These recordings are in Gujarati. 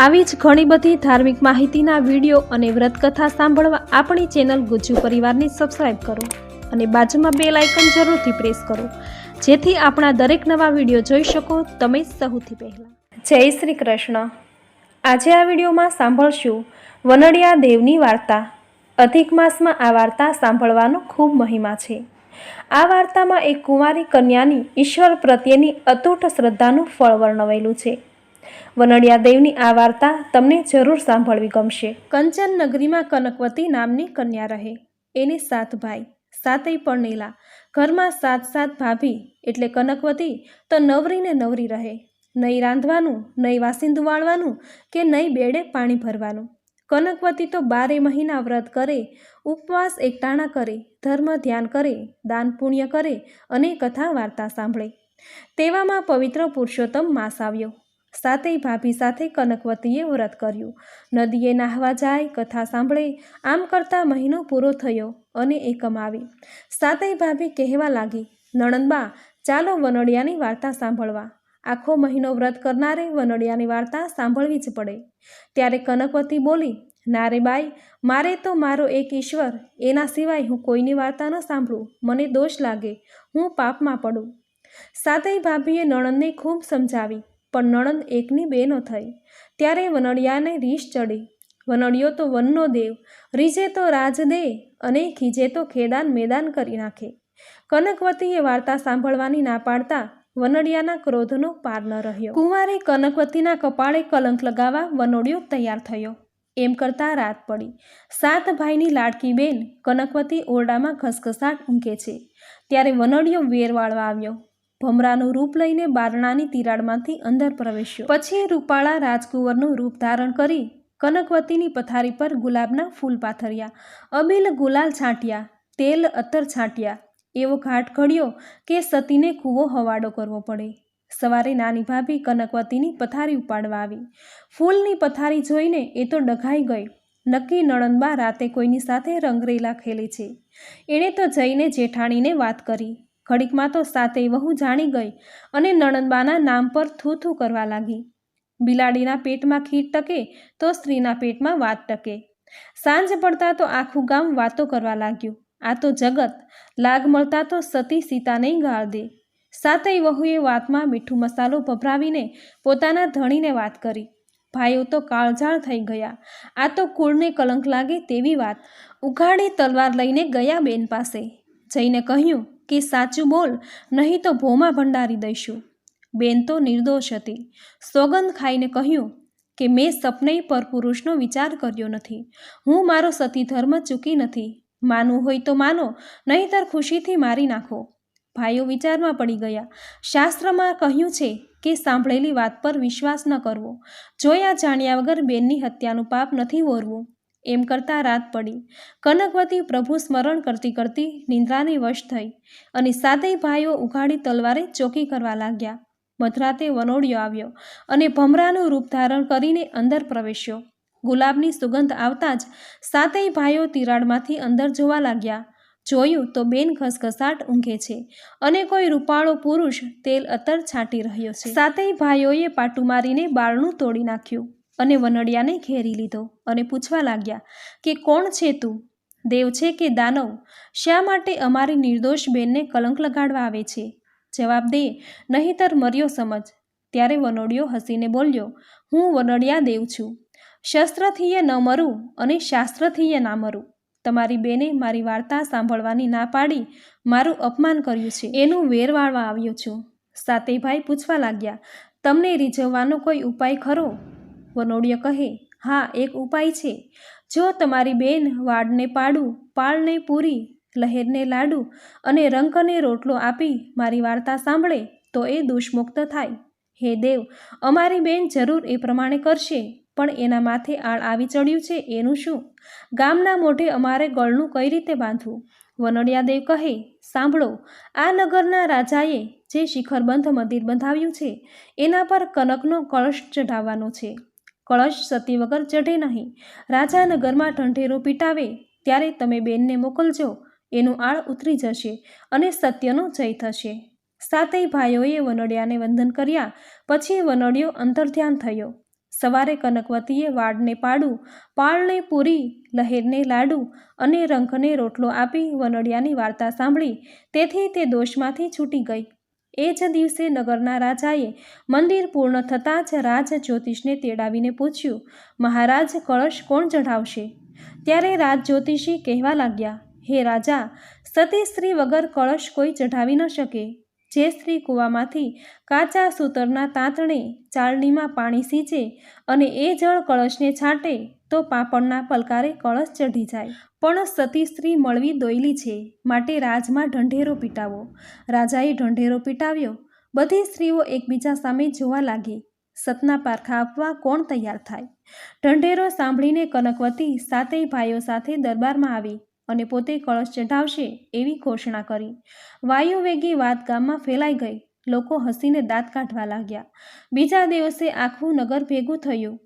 આવી જ ઘણી બધી ધાર્મિક માહિતીના વીડિયો અને વ્રતકથા સાંભળવા આપણી ચેનલ ગુજ્જુ પરિવારને સબસ્ક્રાઈબ કરો અને બાજુમાં બે લાઇકન જરૂરથી પ્રેસ કરો. જેથી આપણા દરેક નવા વીડિયો જોઈ શકો તમે સૌથી પહેલાં. જય શ્રી કૃષ્ણ. આજે આ વિડીયોમાં સાંભળશું વનડિયા દેવની વાર્તા. અધિક માસમાં આ વાર્તા સાંભળવાનો ખૂબ મહિમા છે. આ વાર્તામાં એક કુંવારી કન્યાની ઈશ્વર પ્રત્યેની અતૂટ શ્રદ્ધાનું ફળ વર્ણવેલું છે. વનડિયા દેવની આ વાર્તા તમને જરૂર સાંભળવી ગમશે. કંચન નગરીમાં કનકવતી નામની કન્યા રહે. એને સાત ભાઈ, સાતેય પરણેલા. ઘરમાં સાત સાત ભાભી એટલે કનકવતી તો નવરીને નવરી રહે. નહીં રાંધવાનું નહીં વાસિંદુ વાળવાનું કે નહીં બેડે પાણી ભરવાનું. કનકવતી તો બારે મહિના વ્રત કરે, ઉપવાસ એકટાણા કરે, ધર્મ ધ્યાન કરે, દાન પુણ્ય કરે અને કથા વાર્તા સાંભળે. તેવામાં પવિત્ર પુરુષોત્તમ માસ આવ્યો. સાતેય ભાભી સાથે કનકવતીએ વ્રત કર્યું. નદીએ નાહવા જાય, કથા સાંભળે, આમ કરતા મહિનો પૂરો થયો અને એ કમાવી સાતેય ભાભી કહેવા લાગી, નણંદબા, ચાલો વનડિયાની વાર્તા સાંભળવા. આખો મહિનો વ્રત કરનારે વનડિયાની વાર્તા સાંભળવી જ પડે. ત્યારે કનકવતી બોલી, નારે બાઈ, મારે તો મારો એક ઈશ્વર, એના સિવાય હું કોઈની વાર્તા ન સાંભળું. મને દોષ લાગે, હું પાપમાં પડું. સાતેય ભાભીએ નણંદને ખૂબ સમજાવી પણ નણંદ એકની બે ન થઈ. ત્યારે વનડિયાને રીસ ચડી. વનડિયો તો વનનો દેવ. રીજે તો રાજ દે અને ખીજે તો ખેદાન મેદાન કરી નાખે. કનકવતીએ વાર્તા સાંભળવાની ના પાડતા વનડિયાના ક્રોધનો પાર ન રહ્યો. કુંવારે કનકવતીના કપાળે કલંક લગાવવા વનોડિયો તૈયાર થયો. એમ કરતાં રાત પડી. સાત ભાઈની લાડકી બેન કનકવતી ઓરડામાં ઘસઘસાટ ઊંઘે છે. ત્યારે વનડિયો વેર વાળવા આવ્યો. ભમરાનું રૂપ લઈને બારણાની તિરાડમાંથી અંદર પ્રવેશ્યો. પછી રૂપાળા રાજકુંવરનું રૂપ ધારણ કરી કનકવતીની પથારી પર ગુલાબના ફૂલ પાથર્યા. અબીલ ગુલાલ છાંટ્યા, તેલ અત્તર છાંટ્યા. એવો ઘાટ ઘડ્યો કે સતીને કૂવો હવાડો કરવો પડે. સવારે નાની ભાભી કનકવતીની પથારી ઉપાડવા આવી. ફૂલની પથારી જોઈને એ તો ડઘાઈ ગઈ. નક્કી નણંદબા રાતે કોઈની સાથે રંગરેલા ખેલે છે. એણે તો જઈને જેઠાણીને વાત કરી. ઘડીકમાં તો સાતેય વહુ જાણી ગઈ અને નણંદબાના નામ પર થૂ થૂ કરવા લાગી. બિલાડીના પેટમાં ખીટ ટકે તો સ્ત્રીના પેટમાં વાત ટકે. સાંજ પડતા તો આખું ગામ વાતો કરવા લાગ્યું. આ તો જગત, લાગ મળતા તો સતી સીતાને ગાળ દે. સાતેય વહુએ વાતમાં મીઠું મસાલો ભભરાવીને પોતાના ધણીને વાત કરી. ભાઈઓ તો કાળઝાળ થઈ ગયા. આ તો કુળને કલંક લાગે તેવી વાત. ઉઘાડી તલવાર લઈને ગયા બેન પાસે. જઈને કહ્યું કે સાચું બોલ, નહીં તો ભોમાં ભંડારી દઈશું. બેન તો નિર્દોષ હતી. સોગંદ ખાઈને કહ્યું કે મેં સપને પર પુરુષનો વિચાર કર્યો નથી. હું મારો સતી ધર્મ ચૂકી નથી. માનવું હોય તો માનો, નહીંતર ખુશીથી મારી નાખો. ભાઈઓ વિચારમાં પડી ગયા. શાસ્ત્રમાં કહ્યું છે કે સાંભળેલી વાત પર વિશ્વાસ ન કરવો. જોયા જાણ્યા વગર બેનની હત્યાનું પાપ નથી ઓરવું. એમ કરતાં રાત પડી. કનકવતી પ્રભુ સ્મરણ કરતી કરતી નિંદ્રાની વશ થઈ અને સાતેય ભાઈઓ ઉઘાડી તલવારે ચોકી કરવા લાગ્યા. મધરાતે વનોડિયો આવ્યો અને ભમરાનું રૂપ ધારણ કરીને અંદર પ્રવેશ્યો. ગુલાબની સુગંધ આવતા જ સાતેય ભાઈઓ તિરાડમાંથી અંદર જોવા લાગ્યા. જોયું તો બેન ઘસઘસાટ ઊંઘે છે અને કોઈ રૂપાળો પુરુષ તેલ અતર છાંટી રહ્યો છે. સાતેય ભાઈઓએ પાટું મારીને બારણું તોડી નાખ્યું. અને વનડિયાને ઘેરી લીધો અને પૂછવા લાગ્યા કે કોણ છે તું? દેવ છે કે દાનવ? શા માટે અમારી નિર્દોષ બેનને કલંક લગાડવા આવે છે? જવાબ દે, નહીતર મર્યો સમજ. ત્યારે વનોડિયો હસીને બોલ્યો, હું વનડિયા દેવ છું. શસ્ત્રથીએ ન મરું અને શાસ્ત્રથીએ ના મરું. તમારી બેને મારી વાર્તા સાંભળવાની ના પાડી, મારું અપમાન કર્યું છે. એનું વેર વાળવા આવ્યો છું. સાતેભાઈ પૂછવા લાગ્યા, તમને રીઝવવાનો કોઈ ઉપાય ખરો? વનોડિયો કહે, હા, એક ઉપાય છે. જો તમારી બેન વાડને પાડું, પાળને પૂરી, લહેરને લાડુ અને રંકને રોટલો આપી મારી વાર્તા સાંભળે, તો એ દુષ્મુક્ત થાય. હે દેવ, અમારી બેન જરૂર એ પ્રમાણે કરશે, પણ એના માથે આળ આવી ચડ્યું છે, એનું શું? ગામના મોઢે અમારે ગળનું કઈ રીતે બાંધવું? વનડિયાદેવ કહે, સાંભળો, આ નગરના રાજાએ જે શિખરબંધ મંદિર બંધાવ્યું છે, એના પર કનકનો કળશ ચઢાવવાનો છે. કળશ સતી વગર ચઢે નહીં. રાજાનગરમાં ઠંઢેરો પીટાવે, ત્યારે તમે બેનને મોકલજો, એનું આળ ઉતરી જશે અને સત્યનો જય થશે. સાતેય ભાઈઓએ વનડિયાને વંદન કર્યા, પછી વનડિયો અંતર્ધ્યાન થયો. સવારે કનકવતીએ વાડને પાડું, પાળને પૂરી, લહેરને લાડુ અને રંખને રોટલો આપી વનડિયાની વાર્તા સાંભળી. તેથી તે દોષમાંથી છૂટી ગઈ. એ જ દિવસે નગરના રાજાએ મંદિર પૂર્ણ થતાં જ રાજ જ્યોતિષને તેડાવીને પૂછ્યું, મહારાજ, કળશ કોણ ચઢાવશે? ત્યારે રાજ જ્યોતિષી કહેવા લાગ્યા, હે રાજા, સતી સ્ત્રી વગર કળશ કોઈ ચઢાવી ન શકે. જે સ્ત્રી કૂવામાંથી કાચા સૂતરના તાંતણે ચાળણીમાં પાણી સીંચે અને એ જળ કળશને છાંટે તો પાપણના પલકારે કળશ ચઢી જાય. પણ સતી સ્ત્રી મળવી દોયલી છે, માટે રાજમાં ઢંઢેરો પીટાવો. રાજાએ ઢંઢેરો પીટાવ્યો. બધી સ્ત્રીઓ એકબીજા સામે જોવા લાગી. સતના પારખા આપવા કોણ તૈયાર થાય? ઢંઢેરો સાંભળીને કનકવતી સાતેય ભાઈઓ સાથે દરબારમાં આવી. અને પોતે કળશ ચઢાવશે એવી ઘોષણા કરી. વાયુવેગી વાત ગામમાં ફેલાઈ ગઈ. લોકો હસીને દાંત કાઢવા લાગ્યા. બીજા દિવસે આખું નગર ભેગું થયું.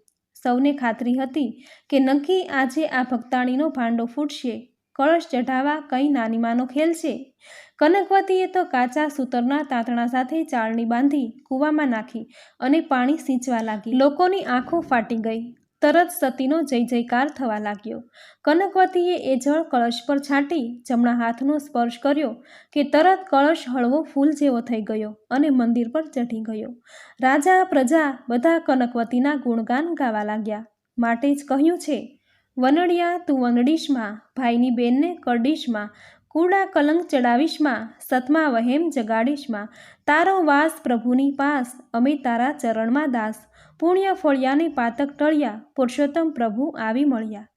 સૌને ખાતરી હતી કે નક્કી આજે આ ભક્તાણીનો ભાંડો ફૂટશે. કળશ ચઢાવવા કઈ નાનીમાનો ખેલ છે કનકવતીએ તો કાચા સૂતરના તાંતણા સાથે ચાળણી બાંધી કૂવામાં નાખી અને પાણી સિંચવા લાગી. લોકોની આંખો ફાટી ગઈ. તરત સતીનો જય જયકાર થવા લાગ્યો. કનકવતીએ એ જળ કળશ પર છાંટી જમણા હાથનો સ્પર્શ કર્યો કે તરત કળશ હળવો ફૂલ જેવો થઈ ગયો અને મંદિર પર ચઢી ગયો. રાજા, પ્રજા બધા કનકવતીના ગુણગાન ગાવા લાગ્યા. માટે જ કહ્યું છે, વનડિયા, તું વનડીશમાં, ભાઈની બેનને કરડીશમાં કૂડા કલંક ચડાવીશમાં, સતમા વહેમ જગાડીશમાં, તારો વાસ પ્રભુની પાસ, અમે તારા ચરણમાં દાસ. પુણ્ય ફળિયાને પાતક ટળ્યા, પુરુષોત્તમ પ્રભુ આવી મળ્યા.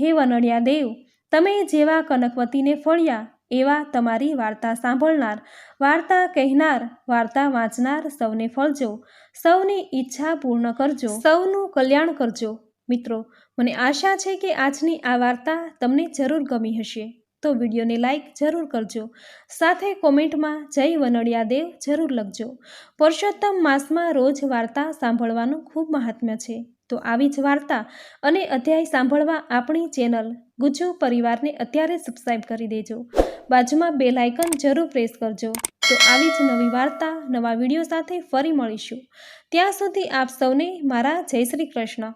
હે વનડિયા દેવ, તમે જેવા કનકવતીને ફળ્યા, એવા તમારી વાર્તા સાંભળનાર, વાર્તા કહેનાર, વાર્તા વાંચનાર સૌને ફળજો. સૌની ઈચ્છા પૂર્ણ કરજો. સૌનું કલ્યાણ કરજો. મિત્રો, મને આશા છે કે આજની આ વાર્તા તમને જરૂર ગમી હશે. તો વિડીયોને લાઇક જરૂર કરજો. સાથે કોમેન્ટમાં જય વનડિયા દેવ જરૂર લખજો. પુરુષોત્તમ માસમાં રોજ વાર્તા સાંભળવાનું ખૂબ મહાત્મ્ય છે. તો આવી જ વાર્તા અને અધ્યાય સાંભળવા આપણી ચેનલ ગુજ્જુ પરિવારને અત્યારે સબસ્ક્રાઈબ કરી દેજો. બાજુમાં બે લાઇકન જરૂર પ્રેસ કરજો. તો આવી જ નવી વાર્તા, નવા વીડિયો સાથે ફરી મળીશું. ત્યાં સુધી આપ સૌને મારા જય શ્રી કૃષ્ણ.